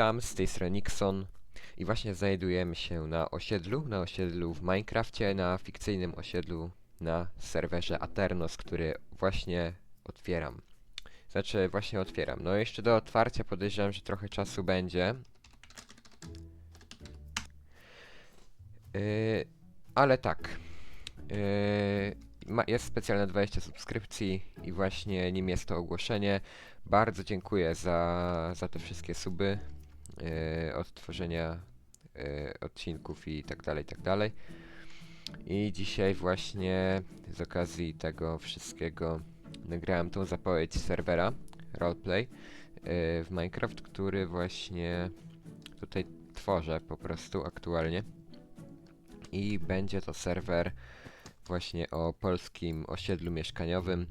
Witam, z tej strony Nixon i właśnie znajdujemy się na osiedlu, na osiedlu w Minecrafcie, na fikcyjnym osiedlu na serwerze Aternos, który właśnie otwieram. Znaczy, właśnie otwieram. No jeszcze do otwarcia podejrzewam, że trochę czasu będzie. Yy, ale tak. Yy, ma, jest specjalne 20 subskrypcji i właśnie nim jest to ogłoszenie. Bardzo dziękuję za, za te wszystkie suby, yy, odtworzenia yy, odcinków i tak dalej, i tak dalej. I dzisiaj właśnie z okazji tego wszystkiego nagrałem tą zapowiedź serwera roleplay yy, w Minecraft, który właśnie tutaj tworzę po prostu aktualnie. I będzie to serwer właśnie o polskim osiedlu mieszkaniowym.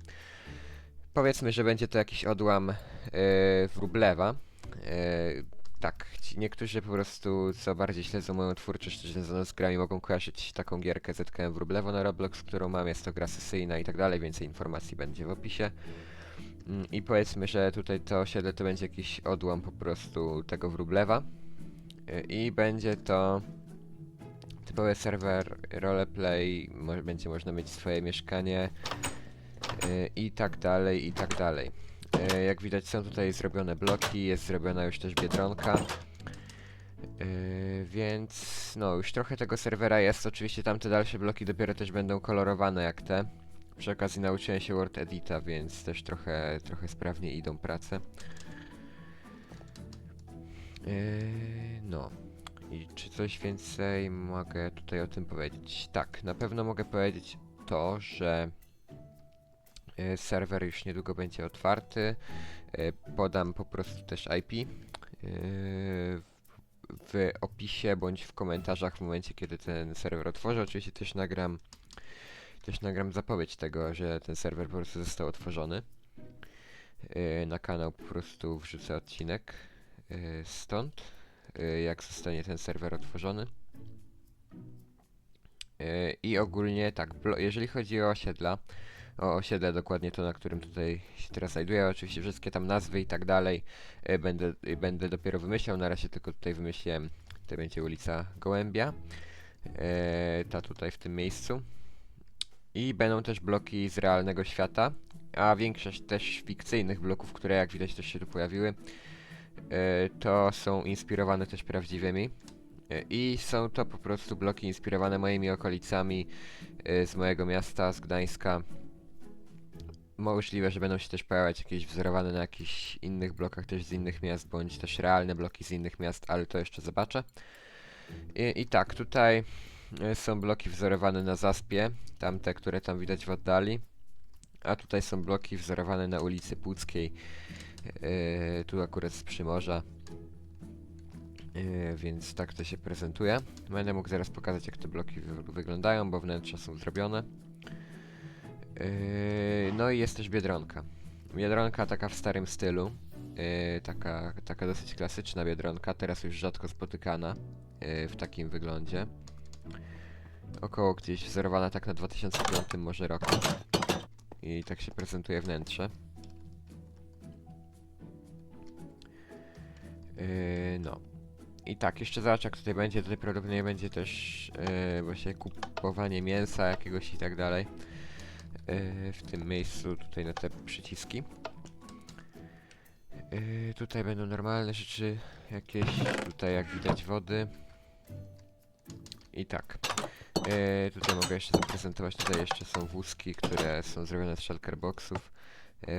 Powiedzmy, że będzie to jakiś odłam yy, Wróblewa. Yy, tak, ci niektórzy po prostu, co bardziej śledzą moją twórczość związaną z grami, mogą kojarzyć taką gierkę ZKM Wróblewo na Roblox, którą mam, jest to gra sesyjna i tak dalej, więcej informacji będzie w opisie. Mm, I powiedzmy, że tutaj to osiedle to będzie jakiś odłam po prostu tego Wróblewa. Yy, I będzie to typowy serwer roleplay, będzie można mieć swoje mieszkanie yy, i tak dalej, i tak dalej. Yy, jak widać są tutaj zrobione bloki, jest zrobiona już też biedronka. Yy, więc no już trochę tego serwera jest, oczywiście tamte dalsze bloki dopiero też będą kolorowane jak te. Przy okazji nauczyłem się Word Edita, więc też trochę, trochę sprawnie idą prace. Yy, no. I czy coś więcej mogę tutaj o tym powiedzieć? Tak, na pewno mogę powiedzieć to, że e, serwer już niedługo będzie otwarty. E, Podam po prostu też IP e, w- opisie bądź w komentarzach w momencie, kiedy ten serwer otworzę. Oczywiście też nagram też nagram zapowiedź tego, że ten serwer po prostu został otworzony. E, Na kanał po prostu wrzucę odcinek e, stąd jak zostanie ten serwer otworzony. I ogólnie tak, jeżeli chodzi o osiedla, o osiedle dokładnie to, na którym tutaj się teraz znajduję, oczywiście wszystkie tam nazwy i tak dalej y, będę, y, będę dopiero wymyślał, na razie tylko tutaj wymyśliłem, to będzie ulica Gołębia, y, ta tutaj w tym miejscu. I będą też bloki z realnego świata, a większość też fikcyjnych bloków, które jak widać też się tu pojawiły, E, to są inspirowane też prawdziwymi. E, I są to po prostu bloki inspirowane moimi okolicami e, z mojego miasta, z Gdańska. Możliwe, że będą się też pojawiać jakieś wzorowane na jakichś innych blokach też z innych miast, bądź też realne bloki z innych miast, ale to jeszcze zobaczę. I, i tak, tutaj e, są bloki wzorowane na Zaspie, tamte, które tam widać w oddali. A tutaj są bloki wzorowane na ulicy Puckiej. Yy, tu akurat z Przymorza. Yy, więc tak to się prezentuje. Będę mógł zaraz pokazać jak te bloki wy wyglądają, bo wnętrza są zrobione. Yy, no i jest też Biedronka. Biedronka taka w starym stylu. Yy, taka, taka dosyć klasyczna Biedronka, teraz już rzadko spotykana yy, w takim wyglądzie. Około gdzieś wzorowana tak na 2005 może roku. I tak się prezentuje wnętrze. Yy, no. I tak, jeszcze zobacz jak tutaj będzie, tutaj prawdopodobnie będzie też yy, właśnie kupowanie mięsa jakiegoś i tak dalej. Yy, w tym miejscu, tutaj na te przyciski. Yy, tutaj będą normalne rzeczy jakieś, tutaj jak widać wody. I tak. Yy, tutaj mogę jeszcze zaprezentować, tutaj jeszcze są wózki, które są zrobione z shulker boxów.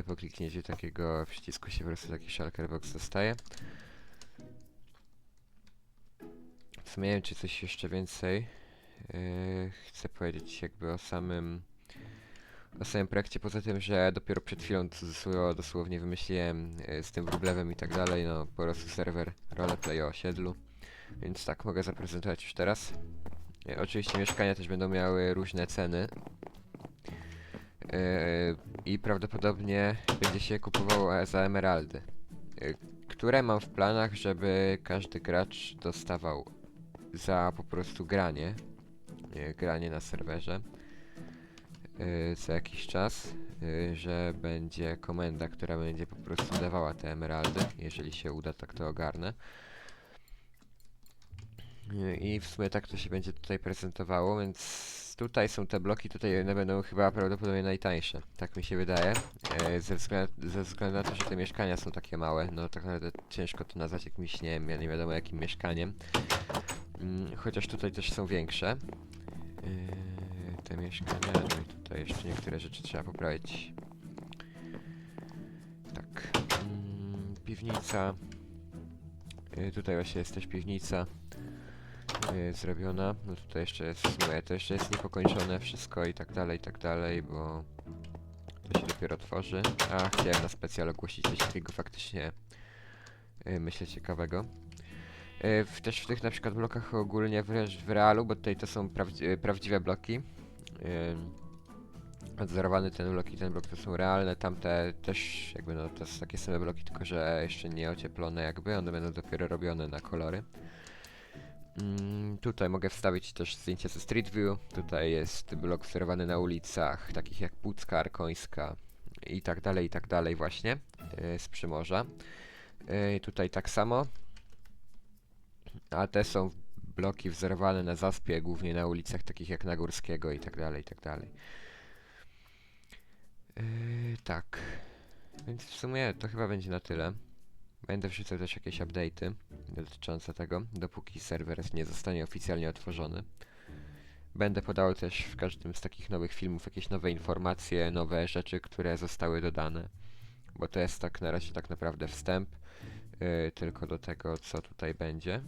Po kliknięciu takiego przycisku się po prostu taki shulker box dostaje. W sumie nie wiem, czy coś jeszcze więcej chcę powiedzieć jakby o samym o samym projekcie, poza tym, że dopiero przed chwilą to dosło- dosłownie wymyśliłem yy, z tym wróblewem i tak dalej, no po prostu serwer roleplay o osiedlu, więc tak mogę zaprezentować już teraz. Yy, oczywiście mieszkania też będą miały różne ceny. Yy, i prawdopodobnie będzie się kupowało za emeraldy, które mam w planach, żeby każdy gracz dostawał za po prostu granie, e, granie na serwerze e, za jakiś czas, e, że będzie komenda, która będzie po prostu dawała te emeraldy, jeżeli się uda tak to ogarnę. Yy, I w sumie tak to się będzie tutaj prezentowało, więc tutaj są te bloki, tutaj one będą chyba prawdopodobnie najtańsze, tak mi się wydaje. Ze względu, ze względu na to, że te mieszkania są takie małe, no tak naprawdę ciężko to nazwać jakimś, nie wiem, nie wiadomo jakim mieszkaniem. Mm, Chociaż tutaj też są większe. Te mieszkania, no i tutaj jeszcze niektóre rzeczy trzeba poprawić. Tak. mm, Piwnica. Yy, Tutaj właśnie jest też piwnica yy, zrobiona. No tutaj jeszcze jest, sumie to jeszcze jest niepokończone wszystko i tak dalej, i tak dalej, bo to się dopiero tworzy. A chciałem na specjal ogłosić coś takiego faktycznie, yy, myślę, ciekawego. Yy, w, też w tych na przykład blokach ogólnie wręcz w realu, bo tutaj to są prawdzi prawdziwe bloki. Odzorowany ten blok i ten blok to są realne, tamte też jakby no to są takie same bloki, tylko że jeszcze nie ocieplone jakby, one będą dopiero robione na kolory. Mm, tutaj mogę wstawić też zdjęcie ze Street View, tutaj jest blok wzorowany na ulicach, takich jak Pucka, Arkońska i tak dalej, i tak dalej właśnie, yy, z Przymorza. Yy, tutaj tak samo, a te są bloki wzorowane na zaspie, głównie na ulicach takich jak Nagórskiego i tak dalej, i tak dalej. Yy, tak. Więc w sumie to chyba będzie na tyle. Będę wrzucał też jakieś update'y dotyczące tego, dopóki serwer nie zostanie oficjalnie otworzony. Będę podawał też w każdym z takich nowych filmów jakieś nowe informacje, nowe rzeczy, które zostały dodane. Bo to jest tak na razie tak naprawdę wstęp yy, tylko do tego, co tutaj będzie.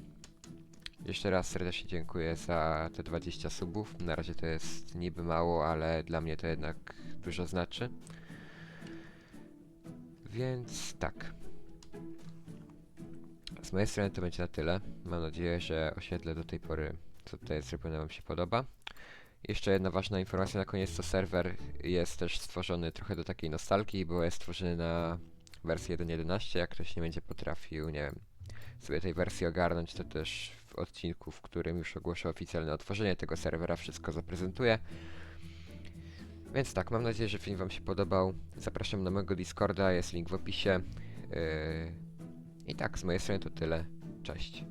Jeszcze raz serdecznie dziękuję za te 20 subów. Na razie to jest niby mało, ale dla mnie to jednak dużo znaczy. Więc tak. Z mojej strony to będzie na tyle. Mam nadzieję, że osiedle do tej pory, co tutaj zrobione, Wam się podoba. Jeszcze jedna ważna informacja na koniec, to serwer jest też stworzony trochę do takiej nostalgii, bo jest stworzony na wersji 1.11. Jak ktoś nie będzie potrafił, nie wiem, sobie tej wersji ogarnąć, to też w odcinku, w którym już ogłoszę oficjalne otworzenie tego serwera, wszystko zaprezentuję. Więc tak, mam nadzieję, że film Wam się podobał. Zapraszam na mojego Discorda, jest link w opisie. Yy... I tak, z mojej strony to tyle. Cześć.